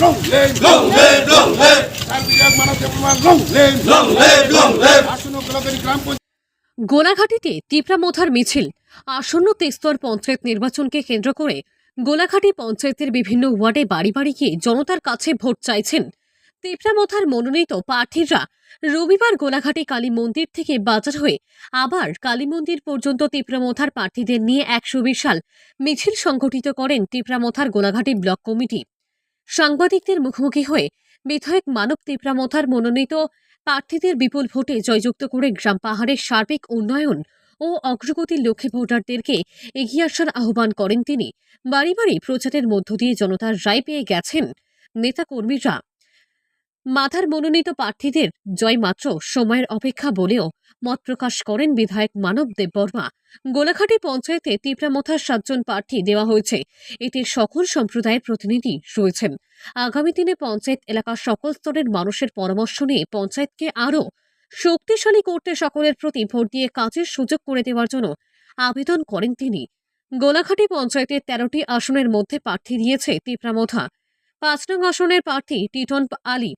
long live, Long live, long live, long live, long গোলাঘাটিতে তীব্রামথার মিছিল। আসন্ন তেস্তর পঞ্চায়েত নির্বাচনকে কেন্দ্র করে গোলাঘাটি পঞ্চায়েতের বিভিন্ন ওয়ার্ডে বাড়ি বাড়ি গিয়ে জনতার কাছে ভোট চাইছেন। তীব্রামথার মনোনীত প্রার্থীরা রবিবার গোলাঘাটে কালী মন্দির থেকে বাজার হয়ে আবার কালী মন্দির পর্যন্ত তীব্রামথার প্রার্থীদের নিয়ে একশো বিশাল মিছিল সংগঠিত করেন তীব্রামথার গোলাঘাটি ব্লক কমিটি। সাংবাদিকদের মুখোমুখি হয়ে বিধায়ক মানব তীব্রামথার মনোনীত প্রার্থীদের বিপুল ভোটে জয়যুক্ত করে গ্রাম পাহাড়ের সার্বিক উন্নয়ন ও অগ্রগতির লক্ষ্যে ভোটারদেরকে এগিয়ে আসার আহ্বান করেন তিনি। বাড়ি বাড়ি প্রচারের মধ্য দিয়ে জনতার রায় পেয়ে গেছেন নেতাকর্মীরা। মাথার মনোনীত প্রার্থীদের জয় মাত্র সময়ের অপেক্ষা বলেও মত প্রকাশ করেন বিধায়ক মানব দেববর্মা গোলাঘাটি পঞ্চায়েতে তীব্রামথার সাতজন প্রার্থী দেওয়া হয়েছে। এতে সকল সম্প্রদায়ের প্রতিনিধি রয়েছেন। আগামী দিনে পঞ্চায়েত এলাকার সকল স্তরের মানুষের পরামর্শ নিয়ে পঞ্চায়েতকে আরও শক্তিশালী করতে সকলের প্রতি ভোট দিয়ে কাজের সুযোগ করে দেওয়ার জন্য আবেদন করেন তিনি। গোলাঘাটি পঞ্চায়েতের তেরোটি আসনের মধ্যে প্রার্থী দিয়েছে তিপ্রামথা পাঁচ নং আসনের প্রার্থী টিটন আলী।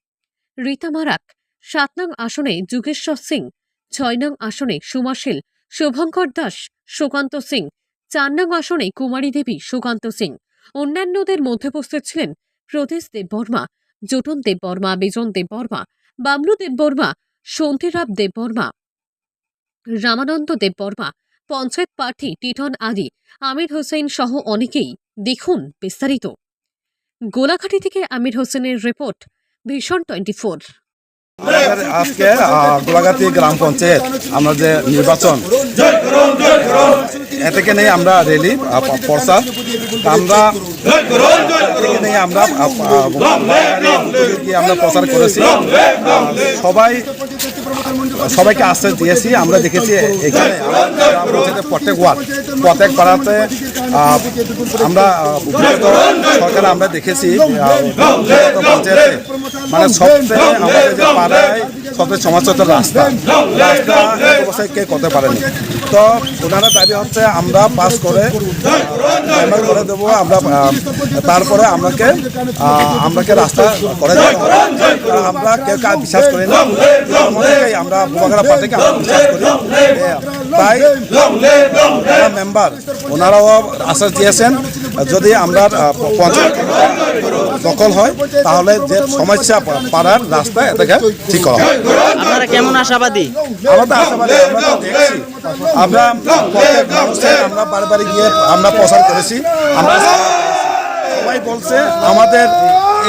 রীতা মারাক, সাত নং আসনে যুগেশ্বর সিং, ছয় নং আসনে সুমাশিল শুভঙ্কর দাস, সুকান্ত সিং, চার নং আসনে কুমারী দেবী, সুকান্ত সিং। অন্যান্যদের মধ্যে উপস্থিত ছিলেন প্রদেশ দেববর্মা জোটন দেববর্মা বিজন দেববর্মা বাবলু দেববর্মা সন্ধিরাব দেববর্মা রামানন্দ দেববর্মা পঞ্চায়েত প্রার্থী টিটন আদি, আমির হোসেন সহ অনেকেই। দেখুন বিস্তারিত। গোলাঘাটি থেকে আমির হোসেনের রিপোর্ট। ভীষণ টোয়েন্টি ফোর। আজকে গোলাঘাটি গ্রাম পঞ্চায়েত, আমরা যে নির্বাচন, এ থেকে নেই আমরা রেলি প্রচার। আমরা আমরা আমরা প্রচার করেছি। সবাই, সবাইকে আশ্বাস দিয়েছি, আমরা দেখেছি এখানে প্রত্যেক ওয়ার্ড, প্রত্যেক পাড়াতে আমরা বিগত সরকারে আমরা দেখেছি মানে সবচেয়ে আমাদের যে পাড়ায় সবচেয়ে সমাজগত রাস্তা। রাস্তা বছর কে করতে পারেনি? তো ওনারা দাবি হচ্ছে আমরা পাস করে করে দেবো আমরা তারপরে আমাকে আহ, আমরাকে রাস্তা করে দেবো। আমরা কেউ কাজ বিশ্বাস করি না? আমরা পার্টিকে আমরা বিশ্বাস করি। তাই মেম্বার ওনারাও আশ্বাস দিয়েছেন। যদি আমরা পঞ্চায়েত দখল হয় তাহলে যে সমস্যা পাড়ার রাস্তা এটাকে ঠিক করা হয়। আপনারা কেমন আশাবাদী? আমরা তো আশাবাদী আমরা তো দেখছি। আমরা প্রত্যেক মানুষের আমরা বাড়ি বাড়ি গিয়ে আমরা প্রচার করেছি। আমরা সবাই বলছে আমাদের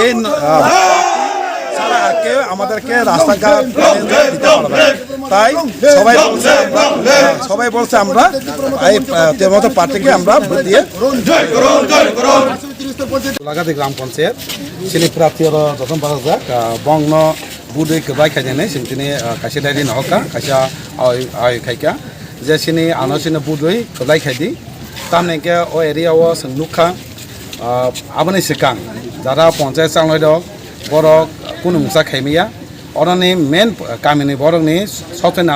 এই আমাদেরকে রাস্তাঘাট দিতে পারবে। তাই সবাই সবাই বলছে আমরা এই তেমতো পার্টিকে আমরা ভোট দিয়ে লাগাতে গ্রাম panchayat jotom barajak bongno budui kwbai khaijani sintini kaisa dairi nohoka kaisa ai ai khaika je sini ano sini budui kwbai khaidi tamne ke o area o sing nukha aboni sikang যারা পঞ্চায়েত চালনায় দক বরক কোনো মুসা খাইমিয়া অরনি main Kaminey বরকনি সবচেয়ে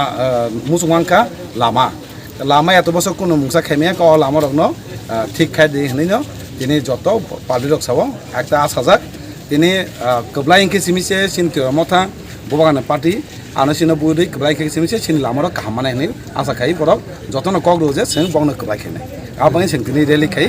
মুসুমানকা লামা লামা এত বছর কোনো মুসা খাইমিয়া ক লামা রকনো ঠিক খাই দি হইন তিনি যত পাবলিক রক সাব একটা আশ হাজার তিনি কবলাই ইংকে সিমিছে চিন্তিয় মথা ববাগানে পার্টি আনসিনো বুড়ি কবলাই ইংকে সিমিছে চিনি লামারক কাহামানাই আশা খাই বরক যতন কক রোজে সিং বংনো কবলাই খাইনাই আবাই সিং তিনি রেলি খাই